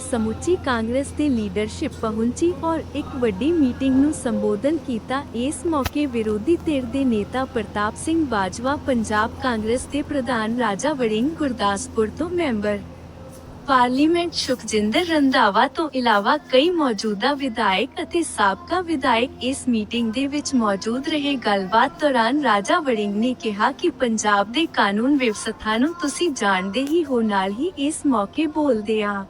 ਸਮੁੱਚੀ ਕਾਂਗਰਸ ਦੀ ਲੀਡਰਸ਼ਿਪ ਪਹੁੰਚੀ ਔਰ ਇੱਕ ਵੱਡੀ ਮੀਟਿੰਗ ਨੂੰ ਸੰਬੋਧਨ ਕੀਤਾ। ਇਸ ਮੌਕੇ ਵਿਰੋਧੀ ਧਿਰ ਦੇ ਨੇਤਾ ਪ੍ਰਤਾਪ ਸਿੰਘ ਬਾਜਵਾ, ਪੰਜਾਬ ਕਾਂਗਰਸ ਦੇ ਪ੍ਰਧਾਨ ਰਾਜਾ ਵੜਿੰਗ ਗੁਰਦਾਸਪੁਰ ਤੋਂ ਮੈਂਬਰ। ਪਾਰਲੀਮੈਂਟ ਸੁਖਜਿੰਦਰ ਰੰਧਾਵਾ ਤੋਂ ਇਲਾਵਾ ਕਈ ਮੌਜੂਦਾ ਵਿਧਾਇਕ ਅਤੇ ਸਾਬਕਾ ਵਿਧਾਇਕ ਇਸ ਮੀਟਿੰਗ ਦੇ ਵਿੱਚ ਮੌਜੂਦ ਰਹੇ। ਗੱਲਬਾਤ ਦੌਰਾਨ ਰਾਜਾ ਵੜਿੰਗ ਨੇ ਕਿਹਾ ਕਿ ਪੰਜਾਬ ਦੇ ਕਾਨੂੰਨ ਵਿਵਸਥਾ ਨੂੰ ਤੁਸੀਂ ਜਾਣਦੇ ਹੀ ਹੋ, ਨਾਲ ਹੀ ਇਸ ਮੌਕੇ ਬੋਲਦੇ ਆ।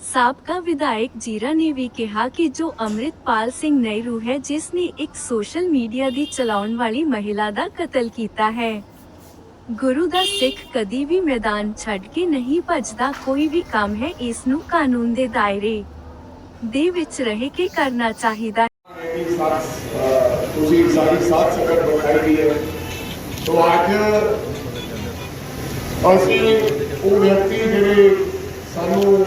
ਸਾਬਕਾ ਵਿਧਾਇਕ ਜੀਰਾ ਨੇ ਵੀ ਕਿਹਾ ਕਿ ਜੋ ਅੰਮ੍ਰਿਤਪਾਲ ਸਿੰਘ ਨਹਿਰੂ ਹੈ, ਜਿਸ ਨੇ ਇੱਕ ਸੋਸ਼ਲ ਮੀਡੀਆ ਦੀ ਚਲਾਉਣ ਵਾਲੀ ਮਹਿਲਾ ਦਾ ਕਤਲ ਕੀਤਾ ਹੈ। ਗੁਰੂ ਦਾ ਸਿੱਖ ਕਦੀ ਵੀ ਮੈਦਾਨ ਛੱਡ ਕੇ ਨਹੀਂ ਭੱਜਦਾ, ਕੋਈ ਵੀ ਕੰਮ ਹੈ, ਇਸ ਨੂੰ ਕਾਨੂੰਨ ਦੇ ਦਾਇਰੇ ਦੇ ਵਿੱਚ ਰਹਿ ਕੇ ਕਰਨਾ ਚਾਹੀਦਾ ਤੁਸੀਂ ਸਾਡੀ ਸਾਥ ਸੰਗਤ ਬਖਾਈ ਹੈ। ਤੋਂ ਅੱਜ ਅਸੀਂ ਉਹ ਵਿਅਕਤੀ ਜਿਹੜੇ ਸਾਨੂੰ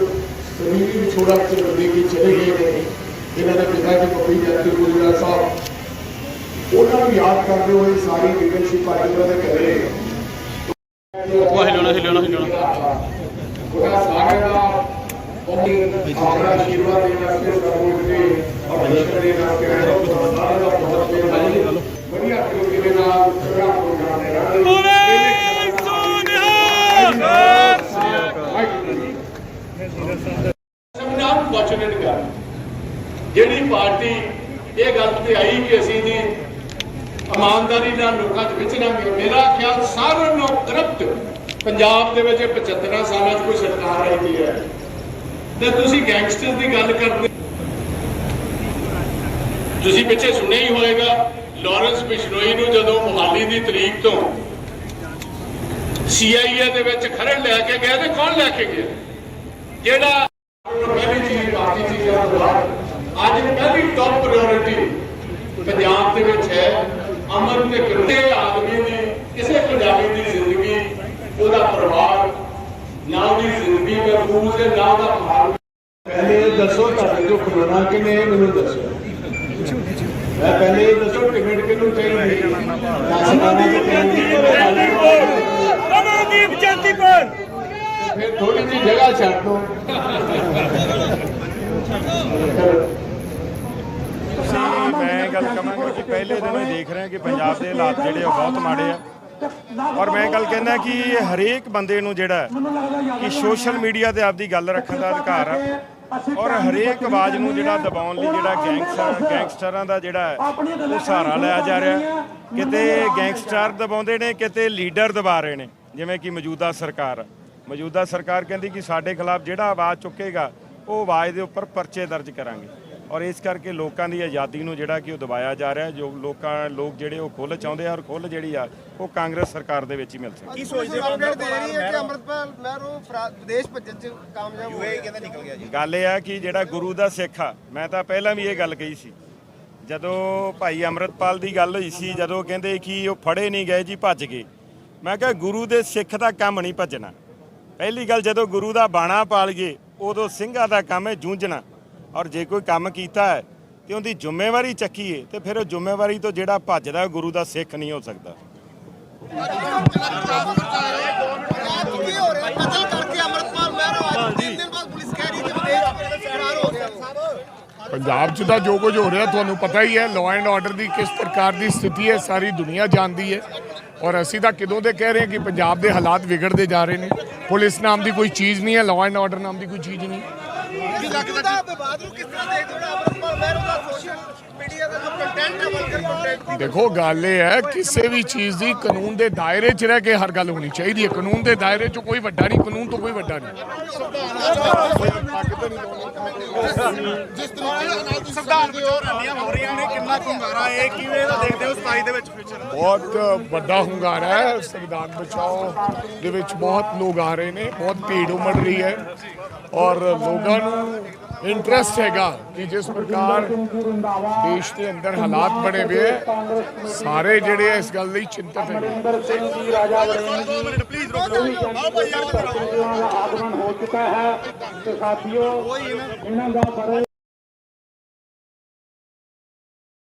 ਵਿਛੋੜਾ ਚ ਦੇ ਕੇ ਚਲੇ ਗਏ ਨੇ ਇਹਨਾਂ ਦੇ ਪਿਤਾ ਜੀ ਬੱਬੀ ਜੱਤੀ ਗੁਰੂਰਾ ਸਾਹਿਬ। ਉਹਨਾਂ ਨੂੰ ਯਾਦ ਕਰਦੇ ਹੋਏ ਸਾਰੀ ਲੀਡਰਸ਼ਿਪ ਉਹਨਾਂ ਦੇ ਘਰੇ ਉਹ ਹਿਲਾਉਣਾ ਹਿਲਾਉਣਾ ਹਿਲਾਉਣਾ ਉਹਦਾ ਸਾਰਿਆਂ ਦਾ ਉਹ ਆਪਣਾ ਆਸ਼ੀਰਵਾਦ ਦੇਣ ਵਾਸਤੇ ਸਪੋਰਟ ਦੇ ਔਰ ਵਿਸ਼ੇ ਦੇ ਨਾਲ ਦਾ ਬਹੁਤ ਮਿਹਰਬਾਨੀ ਵਧੀਆ ਤਰੀਕੇ ਦੇ ਨਾਲ ਪੂਰਾ ਪ੍ਰੋਗਰਾਮ ਹੈ ਸੰਵਿਧਾਨ ਵਚਨਨ ਕਰ ਜਿਹੜੀ ਪਾਰਟੀ ਇਹ ਗੱਲ ਤੇ ਆਈ ਕਿ ਅਸੀਂ ਜੀ ਇਮਾਨਦਾਰੀ ਨਾਲ ਲੋਕਾਂ 'ਚ ਵਿਚਰਾਂਗੇ ਮੇਰਾ ਖਿਆਲ ਸਾਰਿਆਂ ਨੂੰ ਕਰਪਟ। ਪੰਜਾਬ ਦੇ ਵਿੱਚ 75 ਸਾਲਾਂ 'ਚ ਕੋਈ ਸਰਕਾਰ ਆਈ ਹੈ। ਤੇ ਤੁਸੀਂ ਗੈਂਗਸਟਰ ਦੀ ਗੱਲ ਕਰਦੇ ਤੁਸੀਂ ਪਿੱਛੇ ਸੁਣਿਆ ਹੀ ਹੋਵੇਗਾ, ਲਾਰੈਂਸ ਬਿਸ਼ਨੋਈ ਨੂੰ ਜਦੋਂ ਮੁਹਾਲੀ ਦੀ ਤਰੀਕ ਤੋਂ ਸੀਆਈਏ ਦੇ ਵਿੱਚ ਖਰੜ ਲੈ ਕੇ ਗਏ ਤੇ ਕੌਣ ਲੈ ਕੇ ਗਿਆ? ਜਿਹੜਾ ਪਹਿਲੀ ਚੀਜ਼ ਬਾਕੀ ਚੀਜ਼ਾਂ ਤੋਂ ਬਾਅਦ ਅੱਜ ਪਹਿਲੀ ਟੌਪ ਪ੍ਰਾਇੋਰਟੀ ਪੰਜਾਬ ਦੇ ਵਿੱਚ ਹੈ। ਅਮਨ ਤੇ ਕਿਤੇ ਆਦਮੀ ਦੀ ਕਿਸੇ ਪੰਜਾਬੀ ਦੀ ਜ਼ਿੰਦਗੀ ਉਹਦਾ ਪਰਿਵਾਰ ਨਾ ਉਹਦੀ ਜ਼ਿੰਦਗੀ ਮਹਿਫੂਜ਼ ਹੈ ਨਾ ਉਹਦਾ ਮਾਲ ਪਹਿਲੇ ਦੱਸੋ ਤੁਹਾਡੇ ਤੋਂ ਖਲੋਣਾ ਕਿਨੇ ਮੈਨੂੰ ਦੱਸੋ। ਮੈਂ ਪਹਿਲੇ ਇਹ ਦੱਸੋ ਟਿਕਟ ਕਿਹਨੂੰ ਚਾਹੀਦੀ ਅਮਨਦੀਪ ਚੰਦੀਪੁਰ ਫਿਰ ਥੋੜੀ ਜਿਹੀ ਜਗ੍ਹਾ ਛੱਡ ਦੋ ਗੱਲ ਕਰਾਂਗਾ ਕਿ ਪਹਿਲੇ ਦਿਨੋਂ ਦੇਖ ਰਹੇ ਹਾਂ ਕਿ ਪੰਜਾਬ ਦੇ ਹਾਲਾਤ ਜਿਹੜੇ ਉਹ ਬਹੁਤ ਮਾੜੇ ਆ। ਔਰ ਮੈਂ ਗੱਲ ਕਹਿੰਦਾ ਕਿ ਹਰੇਕ ਬੰਦੇ ਨੂੰ ਜਿਹੜਾ ਕਿ ਸੋਸ਼ਲ ਮੀਡੀਆ ਤੇ ਆਪਦੀ ਗੱਲ ਰੱਖਣ ਦਾ ਅਧਿਕਾਰ ਆ। ਔਰ ਹਰੇਕ ਆਵਾਜ਼ ਨੂੰ ਜਿਹੜਾ ਦਬਾਉਣ ਲਈ ਜਿਹੜਾ ਗੈਂਗਸਟਰ ਗੈਂਗਸਟਰਾਂ ਦਾ ਜਿਹੜਾ ਉਹ ਸਹਾਰਾ ਲਿਆ ਜਾ ਰਿਹਾ ਕਿਤੇ ਗੈਂਗਸਟਰ ਦਬਾਉਂਦੇ ਨੇ, ਕਿਤੇ ਲੀਡਰ ਦਬਾ ਰਹੇ ਨੇ, ਜਿਵੇਂ ਕਿ ਮੌਜੂਦਾ ਸਰਕਾਰ। ਆ। ਮੌਜੂਦਾ ਸਰਕਾਰ ਕਹਿੰਦੀ ਕਿ ਸਾਡੇ ਖਿਲਾਫ ਜਿਹੜਾ ਆਵਾਜ਼ ਚੁੱਕੇਗਾ, ਉਹ ਆਵਾਜ਼ ਦੇ ਉੱਪਰ ਪਰਚੇ ਦਰਜ ਕਰਾਂਗੇ। ਔਰ ਇਸ ਕਰਕੇ ਲੋਕਾਂ ਦੀ ਆਜ਼ਾਦੀ ਨੂੰ ਜਿਹੜਾ ਕਿ ਉਹ ਦਬਾਇਆ ਜਾ ਰਿਹਾ ਜੋ ਲੋਕਾਂ ਲੋਕ ਜਿਹੜੇ ਉਹ ਖੁੱਲ੍ਹ ਚਾਹੁੰਦੇ ਆ ਔਰ ਖੁੱਲ੍ਹ ਜਿਹੜੀ ਆ ਉਹ ਕਾਂਗਰਸ ਸਰਕਾਰ ਦੇ ਵਿੱਚ ਹੀ ਮਿਲ ਸਕਦੀ ਕੀ ਸੋਚਦੇ ਹੋ? ਅਪਡੇਟ ਦੇ ਰਹੀ ਹੈ ਕਿ ਅੰਮ੍ਰਿਤਪਾਲ ਮਹਿਰੋ ਵਿਦੇਸ਼ ਭੱਜਣ ਚ ਕਾਮਯਾਬ ਹੋਏ ਕਹਿੰਦੇ ਨਿਕਲ ਗਿਆ ਜੀ। ਗੱਲ ਇਹ ਆ ਕਿ ਜਿਹੜਾ ਗੁਰੂ ਦਾ ਸਿੱਖ ਆ ਮੈਂ ਤਾਂ ਪਹਿਲਾਂ ਵੀ ਇਹ ਗੱਲ ਕਹੀ ਸੀ। ਜਦੋਂ ਭਾਈ ਅੰਮ੍ਰਿਤਪਾਲ ਦੀ ਗੱਲ ਹੋਈ ਸੀ ਜਦੋਂ ਕਹਿੰਦੇ ਕਿ ਉਹ ਫੜੇ ਨਹੀਂ ਗਏ ਜੀ ਭੱਜ ਗਏ। ਮੈਂ ਕਿਹਾ ਗੁਰੂ ਦੇ ਸਿੱਖ ਦਾ ਕੰਮ ਨਹੀਂ ਭੱਜਣਾ। ਪਹਿਲੀ ਗੱਲ ਜਦੋਂ ਗੁਰੂ ਦਾ ਬਾਣਾ ਪਾਲ ਗਏ ਉਦੋਂ ਸਿੰਘਾਂ ਦਾ ਕੰਮ ਹੈ ਜੂਝਣਾ। ਔਰ ਜੇ ਕੋਈ ਕੰਮ ਕੀਤਾ ਹੈ, ਤੇ ਉਹਦੀ ਜ਼ਿੰਮੇਵਾਰੀ ਚੱਕੀਏ, ਤੇ ਫਿਰ ਉਹ ਜ਼ਿੰਮੇਵਾਰੀ ਤੋਂ ਜਿਹੜਾ ਭੱਜਦਾ ਉਹ ਗੁਰੂ ਦਾ ਸਿੱਖ ਨਹੀਂ ਹੋ ਸਕਦਾ। ਪੰਜਾਬ 'ਚ ਤਾਂ ਜੋ ਕੁਝ ਹੋ ਰਿਹਾ, ਤੁਹਾਨੂੰ ਪਤਾ ਹੀ ਹੈ ਲਾਅ ਐਂਡ ਆਰਡਰ ਦੀ ਕਿਸ ਪ੍ਰਕਾਰ ਦੀ ਸਥਿਤੀ ਹੈ, ਸਾਰੀ ਦੁਨੀਆ ਜਾਣਦੀ ਹੈ। ਔਰ ਅਸੀਂ ਤਾਂ ਕਿਦੋਂ ਦੇ ਕਹਿ ਰਹੇ ਹਾਂ ਕਿ ਪੰਜਾਬ ਦੇ ਹਾਲਾਤ ਵਿਗੜਦੇ ਜਾ ਰਹੇ ਨੇ। ਪੁਲਿਸ ਨਾਮ ਦੀ ਕੋਈ ਚੀਜ਼ ਨਹੀਂ ਹੈ ਲਾਅ ਐਂਡ ਆਰਡਰ ਨਾਮ ਦੀ ਕੋਈ ਚੀਜ਼ ਨਹੀਂ। ਕੀ ਲੱਗਦਾ ਵਿਵਾਦ ਨੂੰ ਕਿਸ ਤਰ੍ਹਾਂ ਦੇਖਦੇ ਹੋ? ਅੰਮ੍ਰਿਤਪਾਲ ਮਹਿਰੋ ਦਾ ਸੋਸ਼ਲ ਮੀਡੀਆ ਦਾ ਦੇਖੋ, ਗੱਲ ਇਹ ਹੈ, ਕਿਸੇ ਵੀ ਚੀਜ਼ ਦੀ ਕਾਨੂੰਨ ਦੇ ਦਾਇਰੇ 'ਚ ਰਹਿ ਕੇ ਹਰ ਗੱਲ ਹੋਣੀ ਚਾਹੀਦੀ ਹੈ। ਕਾਨੂੰਨ ਦੇ ਦਾਇਰੇ 'ਚ ਕੋਈ ਵੱਡਾ ਨਹੀਂ, ਕਾਨੂੰਨ ਤੋਂ ਕੋਈ ਵੱਡਾ ਨਹੀਂ। ਜਿਸ ਤਰੀਕੇ ਨਾਲ ਤੁਸੀਂ ਸੰਵਿਧਾਨ ਵਿੱਚ ਹੋਰ ਹੋ ਰਹੀਆਂ ਨੇ ਕਿੰਨਾ ਕੁੰਗਾਰਾ ਇਹ ਕਿਵੇਂ ਦਾ ਦੇਖਦੇ ਹੋ 27 ਦੇ ਵਿੱਚ ਫਿਊਚਰ ਬਹੁਤ ਵੱਡਾ ਹੁੰਗਾਰਾ ਹੈ, ਸੰਵਿਧਾਨ ਬਚਾਓ ਦੇ ਵਿੱਚ ਬਹੁਤ ਲੋਕ ਆ ਰਹੇ ਨੇ, ਬਹੁਤ ਭੀੜ ਉਮੜ ਰਹੀ ਹੈ ਔਰ ਲੋਕਾਂ ਨੂੰ ਇੰਟਰਸਟ ਹੈਗਾ ਕਿ ਜਿਸ ਪ੍ਰਕਾਰ ਦੇਸ਼ ਦੇ ਅੰਦਰ ਹਾਲਾਤ ਬਣੇ ਹੋਏ ਹੈ ਸਾਰੇ ਜਿਹੜੇ ਆ ਇਸ ਗੱਲ ਲਈ ਚਿੰਤਤ ਹੈ ਪਲੀਜ਼ ਰੁਕੋ